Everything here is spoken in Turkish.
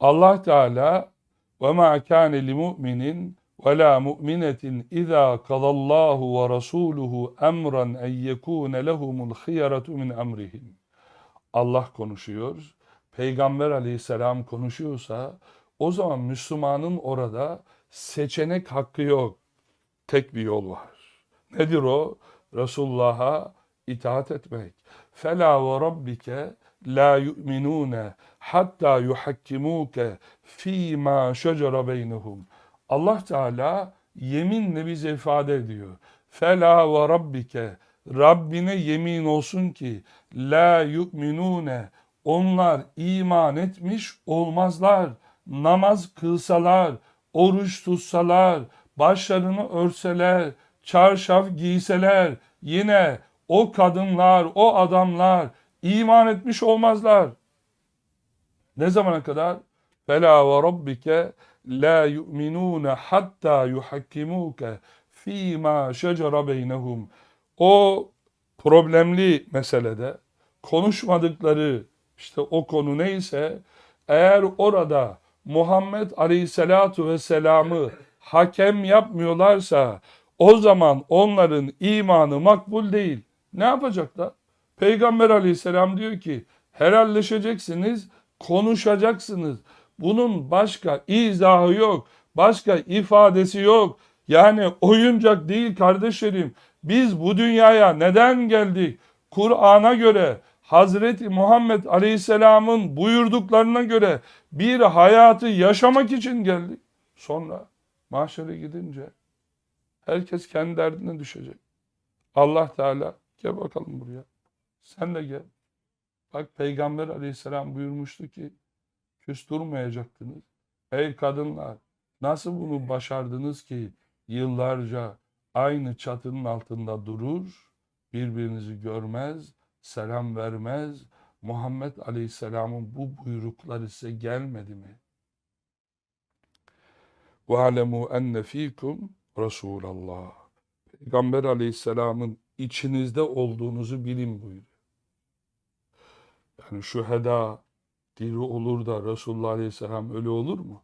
Allah Teala ve ma kâne li mu'minin ve la mu'minetin izâ kadallahu ve rasûluhu emran en yekûne lehumul hiyaratu min emrihim. Allah konuşuyor. Peygamber aleyhisselam konuşuyorsa o zaman Müslümanın orada seçenek hakkı yok. Tek bir yol var. Nedir o? Resulullah'a itaat etmek. Fela ve rabbike la yu'minune hatta yuhakkimuke fîmâ şecere beynehum. Allah Teala yeminle bize ifade ediyor. Fela ve rabbike Rabbine yemin olsun ki la yu'minune onlar iman etmiş olmazlar. Namaz kılsalar, oruç tutsalar, başlarını örseler, çarşaf giyseler, yine o kadınlar, o adamlar iman etmiş olmazlar. Ne zamana kadar? Fela ve rabbike la yu'minune hatta yuhakkimuke fîmâ şecere beynehum. O problemli meselede konuşmadıkları işte o konu neyse eğer orada Muhammed Aleyhisselatu Vesselam'ı hakem yapmıyorlarsa o zaman onların imanı makbul değil. Ne yapacaklar? Peygamber Aleyhisselam diyor ki helalleşeceksiniz, konuşacaksınız. Bunun başka izahı yok, başka ifadesi yok. Yani oyuncak değil kardeşlerim. Biz bu dünyaya neden geldik? Kur'an'a göre Hazreti Muhammed Aleyhisselam'ın buyurduklarına göre bir hayatı yaşamak için geldik. Sonra mahşere gidince herkes kendi derdine düşecek. Allah Teala gel bakalım buraya. Sen de gel. Bak Peygamber Aleyhisselam buyurmuştu ki küs durmayacaktınız. Ey kadınlar nasıl bunu başardınız ki yıllarca aynı çatının altında durur, birbirinizi görmez, selam vermez. Muhammed Aleyhisselam'ın bu buyrukları size gelmedi mi? وَعَلَمُوا enne fikum Resulallah. Peygamber Aleyhisselam'ın içinizde olduğunuzu bilin buyuruyor. Yani şu heda diri olur da Resulullah Aleyhisselam ölü olur mu?